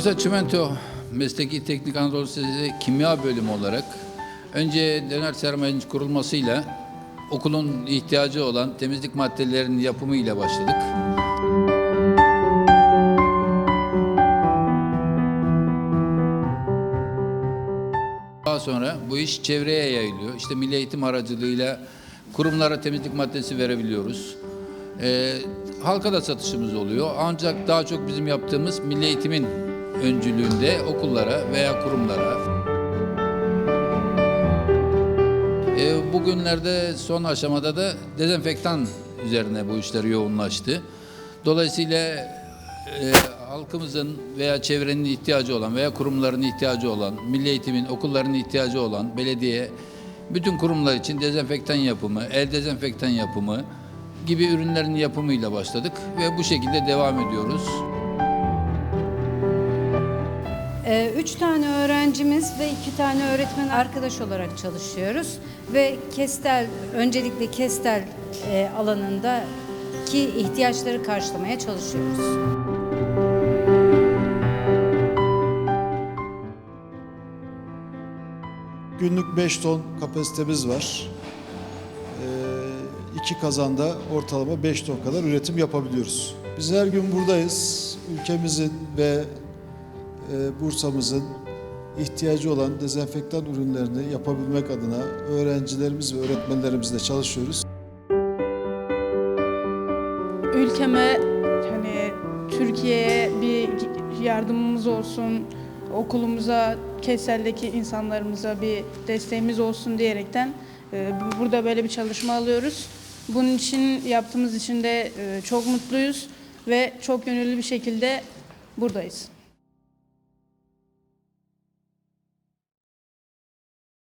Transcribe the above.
Çimento Mesleki Teknik Anadolu Lisesi Kimya Bölümü olarak önce döner sermayenin kurulmasıyla okulun ihtiyacı olan temizlik maddelerinin yapımı ile başladık. Daha sonra bu iş çevreye yayılıyor. İşte milli eğitim aracılığıyla kurumlara temizlik maddesi verebiliyoruz. Ee, halka da satışımız oluyor. Ancak daha çok bizim yaptığımız milli eğitimin öncülüğünde okullara veya kurumlara. Ee, bugünlerde son aşamada da dezenfektan üzerine bu işler yoğunlaştı. Dolayısıyla e, halkımızın veya çevrenin ihtiyacı olan veya kurumların ihtiyacı olan, milli eğitimin, okulların ihtiyacı olan, belediye, bütün kurumlar için dezenfektan yapımı, el dezenfektan yapımı gibi ürünlerin yapımıyla başladık ve bu şekilde devam ediyoruz. Ee, Üç tane öğrencimiz ve iki tane öğretmen arkadaş olarak çalışıyoruz. Ve Kestel, öncelikle Kestel e, alanındaki ihtiyaçları karşılamaya çalışıyoruz. Günlük 5 ton kapasitemiz var. Ee, iki kazanda ortalama 5 ton kadar üretim yapabiliyoruz. Biz her gün buradayız. Ülkemizin ve e, Bursa'mızın ihtiyacı olan dezenfektan ürünlerini yapabilmek adına öğrencilerimiz ve öğretmenlerimizle çalışıyoruz. ülkeme hani Türkiye'ye bir yardımımız olsun, okulumuza, Kesel'deki insanlarımıza bir desteğimiz olsun diyerekten e, bu- burada böyle bir çalışma alıyoruz. Bunun için yaptığımız için de e, çok mutluyuz ve çok gönüllü bir şekilde buradayız.